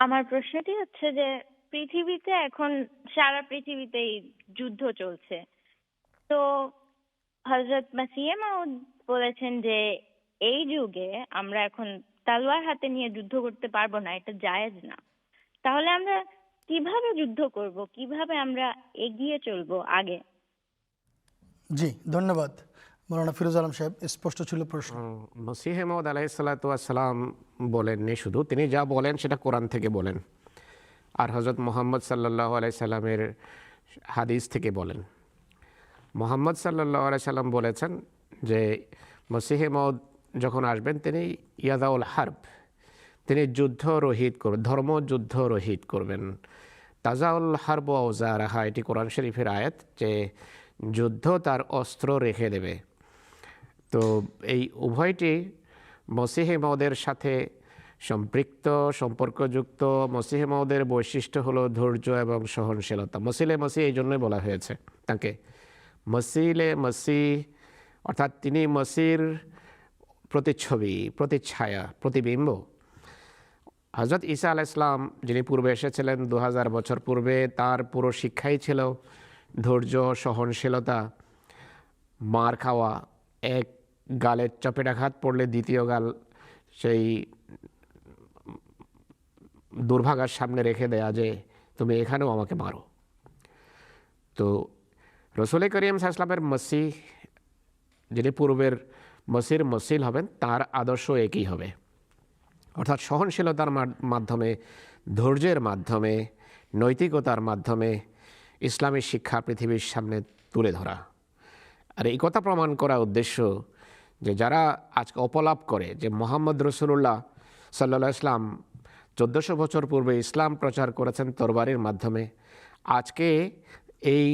আমার প্রশ্নটি হচ্ছে যে, পৃথিবীতে এখন সারা পৃথিবীতেই যুদ্ধ চলছে। তো হজরত বলেছেন যে, এই যুগে আমরা এখন তালোয়ার হাতে নিয়ে যুদ্ধ করতে পারব না, এটা জায়েজ না। তাহলে আমরা কীভাবে যুদ্ধ করব? কীভাবে আমরা এগিয়ে চলবো আগে? জি, ধন্যবাদ। মৌলানা ফিরোজ আলম সাহেব, স্পষ্ট ছিল প্রশ্ন। মসিহ মহম্মদ আলাইসাল্লাম বলেননি শুধু, তিনি যা বলেন সেটা কোরআন থেকে বলেন। আর হজরত মোহাম্মদ সাল্লাহ আলাই সাল্লামের হাদিস থেকে বলেন। মোহাম্মদ সাল্লাহ আলাই সাল্লাম বলেছেন যে, মসিহে মদ যখন আসবেন, তিনি ইয়াদাউল হার্ব, তিনি যুদ্ধ রহিত করবেন ধর্ম যুদ্ধ রহিত করবেন। তাজাউল হার্ব রাহা এটি কোরআন শরীফের আয়াত যে, যুদ্ধ তার অস্ত্র রেখে দেবে। তো এই উভয়টি মসিহে মদের সাথে সম্পৃক্ত, সম্পর্কযুক্ত। মসিহে মদের বৈশিষ্ট্য হলো ধৈর্য এবং সহনশীলতা। মসিলে মসি এই জন্যই বলা হয়েছে তাকে। মসিলে মসি অর্থাৎ তিনি মসির প্রতিচ্ছবি, প্রতিচ্ছায়া, প্রতিবিম্ব। হজরত ঈসা আল ইসলাম যিনি পূর্বে এসেছিলেন দু হাজার বছর পূর্বে, তার পুরো শিক্ষাই ছিল ধৈর্য, সহনশীলতা, মার খাওয়া, এক গালের চপেটাঘাত পড়লে দ্বিতীয় গাল সেই দুর্ভাগার সামনে রেখে দেয়া যে, তুমি এখানেও আমাকে মারো। তো রসুল করিম সাহসলামের মসি যিনি পূর্বের মসির মসিল হবেন, তার আদর্শ একই হবে। অর্থাৎ সহনশীলতার মাধ্যমে, ধৈর্যের মাধ্যমে, নৈতিকতার মাধ্যমে ইসলামী শিক্ষা পৃথিবীর সামনে তুলে ধরা। আর এই কথা প্রমাণ করা উদ্দেশ্য যে যারা আজকে অপলাপ করে যে মোহাম্মদ রসুল্লাহ সাল্লা ইসলাম চোদ্দোশো বছর পূর্বে ইসলাম প্রচার করেছেন তরবারির মাধ্যমে, আজকে এই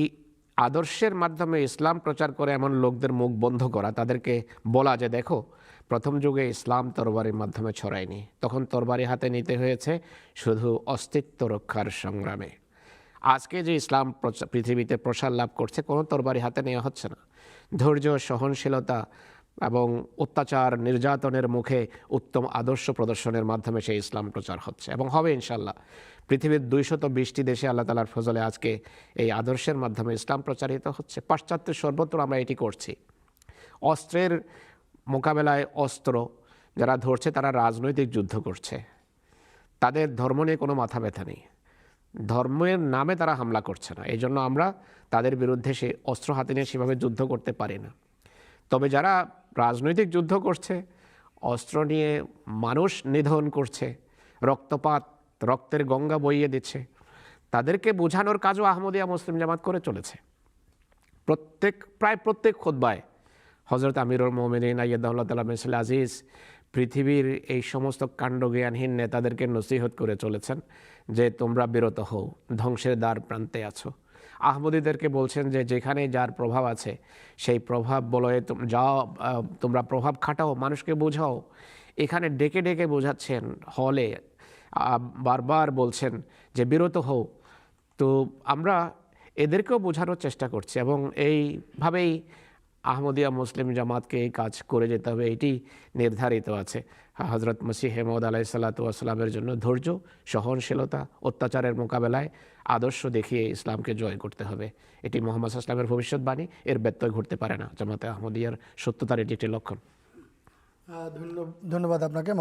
আদর্শের মাধ্যমে ইসলাম প্রচার করে এমন লোকদের মুখ বন্ধ করা, তাদেরকে বলা যে দেখো, প্রথম যুগে ইসলাম তরবারির মাধ্যমে ছড়ায়নি, তখন তরবারি হাতে নিতে হয়েছে শুধু অস্তিত্ব রক্ষার সংগ্রামে। আজকে যে ইসলাম পৃথিবীতে প্রসার লাভ করছে, কোনো তরবারি হাতে নেওয়া হচ্ছে না। ধৈর্য, সহনশীলতা এবং অত্যাচার, নির্যাতনের মুখে উত্তম আদর্শ প্রদর্শনের মাধ্যমে সেই ইসলাম প্রচার হচ্ছে এবং হবে ইনশাল্লাহ পৃথিবীর দুইশত বিশটি দেশে আল্লাহ তালার ফজলে আজকে এই আদর্শের মাধ্যমে ইসলাম প্রচারিত হচ্ছে। পাশ্চাত্যের সর্বত্র আমরা এটি করছি। অস্ত্রের মোকাবেলায় অস্ত্র যারা ধরছে তারা রাজনৈতিক যুদ্ধ করছে। তাদের ধর্ম নিয়ে কোনো মাথা ব্যথা নেই। ধর্মের নামে তারা হামলা করছে না। এই জন্য আমরা তাদের বিরুদ্ধে সে অস্ত্র হাতে নিয়ে সেভাবে যুদ্ধ করতে পারি না। তবে যারা রাজনৈতিক যুদ্ধ করছে, অস্ত্র নিয়ে মানুষ নিধন করছে, রক্তপাত, রক্তের গঙ্গা বইয়ে দিচ্ছে। তাদেরকে বোঝানোর কাজও আহমদিয়া মুসলিম জামাত করে চলেছে। প্রত্যেক, প্রায় প্রত্যেক খোদ্বায় হজরত আমিরুল মোমিনিন আইয়াদুল্লাহ তালা মিসল আজিজ পৃথিবীর এই সমস্ত কাণ্ডজ্ঞানহীন নেতাদেরকে নসিহত করে চলেছেন যে তোমরা বিরত হও, ধ্বংসের দ্বার প্রান্তে আছো। আহমদীদেরকে বলছেন যে যেখানে যার প্রভাব আছে, সেই প্রভাব বলয়ে যাও তোমরা প্রভাব খাটাও, মানুষকে বোঝাও। এখানে ডেকে ডেকে বোঝাচ্ছেন হলে বারবার বলছেন যে বিরত হও। তো আমরা এদেরকেও বোঝানোর চেষ্টা করছি এবং এইভাবেই আহমদিয়া মুসলিম জামাতকে এই কাজ করে যেতে হবে, এটি নির্ধারিত আছে। হজরত মসিহ হেমদ আলাইসাল্লাতুয়াসাল্লামের জন্য ধৈর্য, সহনশীলতা, অত্যাচারের মোকাবেলায় আদর্শ দেখিয়ে ইসলামকে জয় করতে হবে। এটি মোহাম্মদ ইসলামের ভবিষ্যৎবাণী, এর ব্যত্যয় ঘটতে পারে না। জামাতে আহমদিয়ার সত্যতার এটি একটি লক্ষণ। ধন্যবাদ আপনাকে।